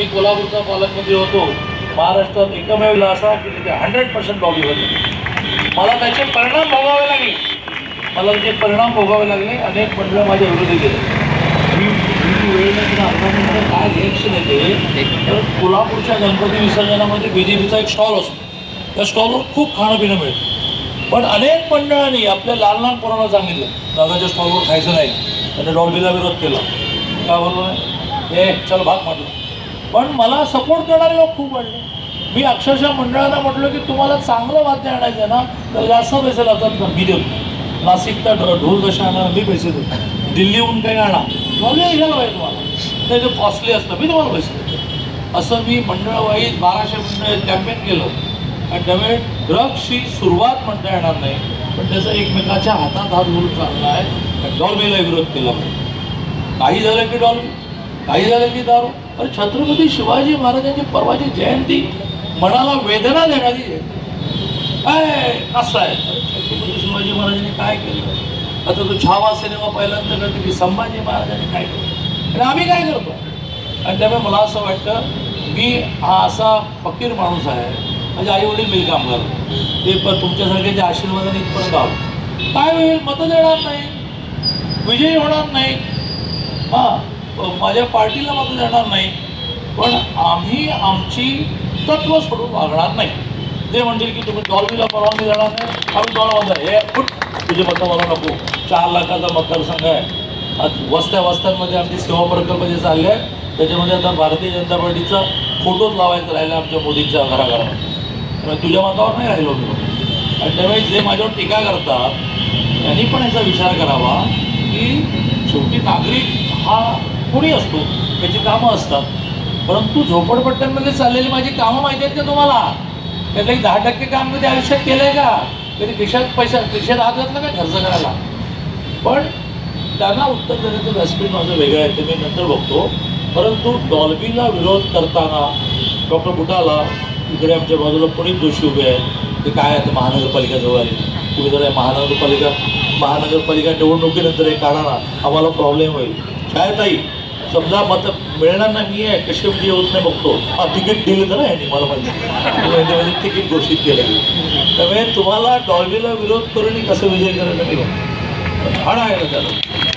मी कोल्हापूरचा पालकमंत्री होतो. महाराष्ट्रात एकमेव असा की तिथे हंड्रेड पर्सेंट डॉली होते. मला त्याचे परिणाम भोगावे लागले. मला त्याचे परिणाम भोगावे लागले. अनेक मंडळं माझ्या विरोधी गेले. मी काय रिएक्शन येते तर कोल्हापूरच्या गणपती विसर्जनामध्ये बी जे पीचा एक स्टॉल असतो. त्या स्टॉलवर खूप खाणं पिणं मिळतं. पण अनेक मंडळांनी आपल्या लहान लहान पोरांना सांगितलं दादाच्या स्टॉलवर खायचं नाही. त्याने डॉल्बीला विरोध केला. का बरोबर नाही? हे चल भाग म्हटलं पण मला सपोर्ट करणारे लोक खूप वाढले. मी अक्षरशः मंडळाला म्हटलं की तुम्हाला चांगलं वाद्य आणायचं आहे ना तर जास्त पैसे लागतात ना मी देतो. नाशिकचा ढ ढोल कशा आणणार? मी पैसे देतो. दिल्लीहून काही आणा. डॉल्बी घ्यायला पाहिजे तुम्हाला. नाही ते कॉस्टली असतं मी तुम्हाला पैसे देतो. असं मी मंडळवाईज बाराशे मंडळ कॅम्पेन केलं. आणि त्यामुळे ड्रग्सची सुरुवात म्हणता येणार नाही. पण त्याचा एकमेकाच्या हातात हात घालून चालला आहे. डॉल्बीला विरोध केला. पाहिजे काही झालं की डॉल्बी काही झालं की दारू. अरे छत्रपती शिवाजी महाराजांची परवाची जयंती मनाला वेदना देणारी काय असं आहे. छत्रपती शिवाजी महाराजांनी काय केलं? आता तो छावा सिनेमा पहिल्यांदा करतो की संभाजी महाराजांनी काय केलं? आणि आम्ही काय करतो? आणि त्यामुळे मला असं वाटतं मी हा असा फकीर माणूस आहे. माझे आई वडील मिल काम करतो ते पण तुमच्यासारख्याच्या आशीर्वादाने इथपर्यंत आलो काय होईल? मतं देणार नाही विजयी होणार नाही हां. माझ्या पार्टीला मतं देणार नाही. पण आम्ही आमची तत्व सोडून वागणार नाही. ते म्हणतील की तुम्ही डॉल्बीला परवानगी देणार नाही. आम्ही डॉल हे फुट. तुझे मतं मला नको. चार लाखाचा मतदारसंघ आहे. आज वस्त्या वस्त्यांमध्ये आमची सेवा प्रकल्प जे चालले आहे त्याच्यामध्ये आता भारतीय जनता पार्टीचा फोटोच लावायचा राहिला आमच्या मोदींच्या घराघरामध्ये. त्यामुळे तुझ्या मतावर नाही राहिलो मी. आणि त्यामुळे जे माझ्यावर टीका करतात त्यांनी पण याचा विचार करावा की शेवटी नागरिक हा कुणी असतो? त्याची कामं असतात. परंतु झोपडपट्ट्यांमध्ये चाललेली माझी कामं माहिती आहेत का तुम्हाला? त्यातलं एक दहा टक्के काम कधी आयुष्यात केलं आहे का? कधी खिशात पैसा खिशात हात घातला का खर्च करायला? पण त्यांना उत्तर देण्याचं व्यासपीठ माझं वेगळं आहे ते मी नंतर बघतो. परंतु डॉल्बीला विरोध करताना डॉक्टर बुटाला इकडे आमच्या बाजूला पुणित जोशी उभे आहेत. ते काय आहे? महानगरपालिका जवळ आली तुम्ही जर महानगरपालिका महानगरपालिका निवडणुकीनंतर हे काढा आम्हाला प्रॉब्लेम होईल. काय ताई समजा मत मिळणार नाही मी आहे कसे म्हणजे होत नाही बघतो. हा तिकीट दिलं तर नाही मला माहिती. म्हणजे म्हणजे तिकीट घोषित केलं. त्यामुळे तुम्हाला डॉल्बीला विरोध करून कसं विजय करणं मी बघतो. आहे ना त्याला.